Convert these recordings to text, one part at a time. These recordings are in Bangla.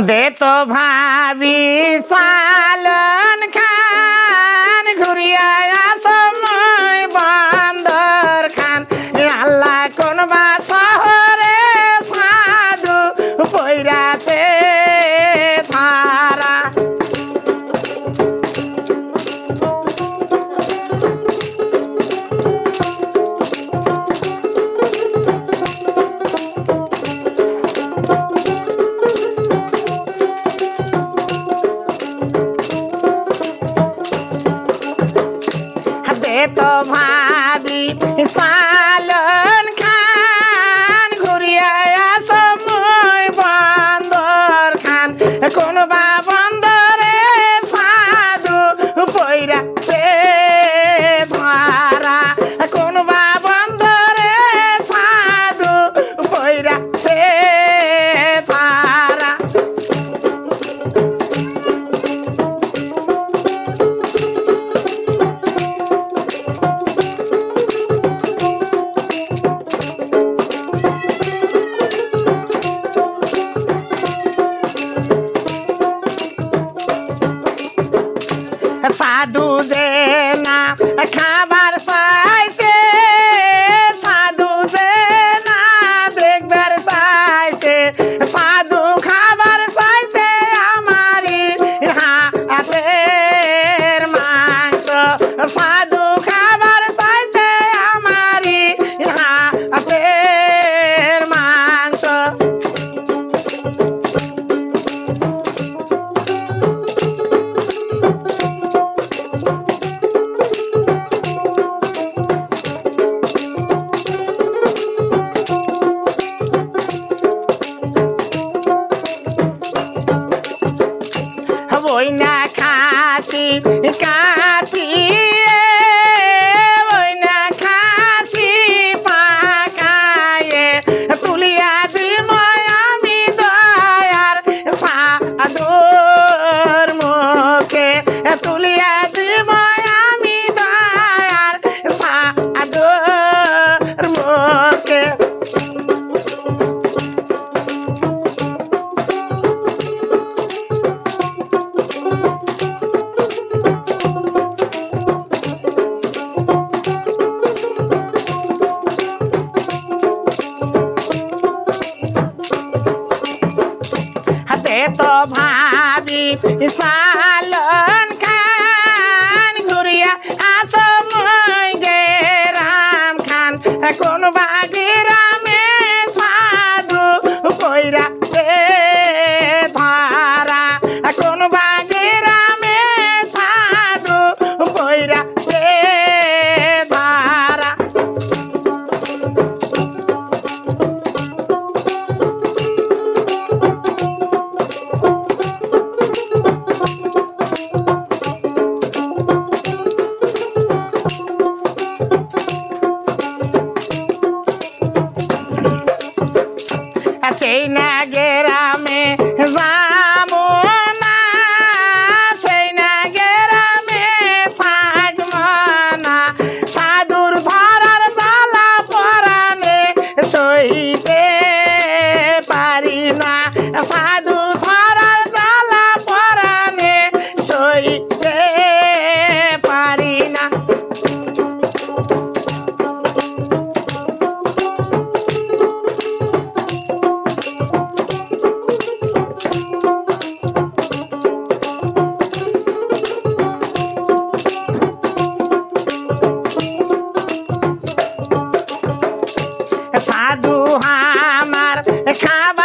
দে তো ভাবি সালন সাধু দে না খাবার ওই না খাতি কাতি ওই না খাতি পাকায়ে তুলিয়া তো ভাবি পালন খান, ঘুরিয়া আস গে রাম খান। কোন বাগি রামে সাধু কইরা ধারা। কোন বাগি गया गेरा में जा Come.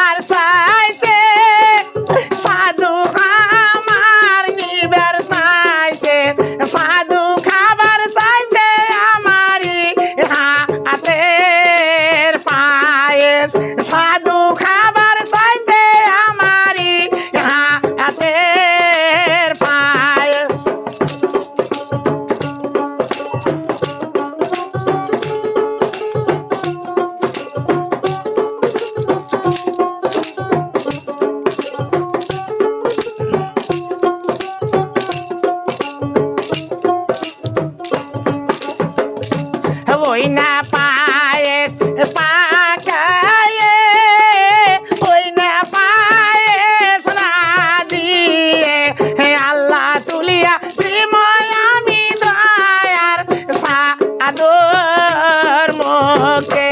চাদর মুখে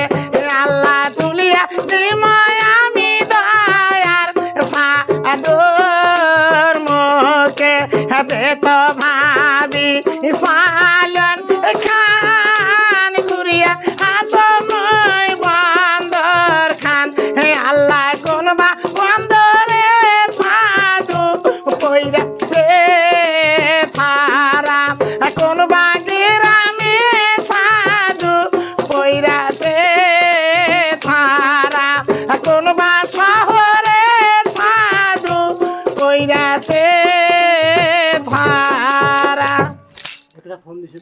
আল্লাহ তুলিয়া দিময় আমি দয়ার চাদর মুখে হাতে তো ভাবি পালা ফোন দিছে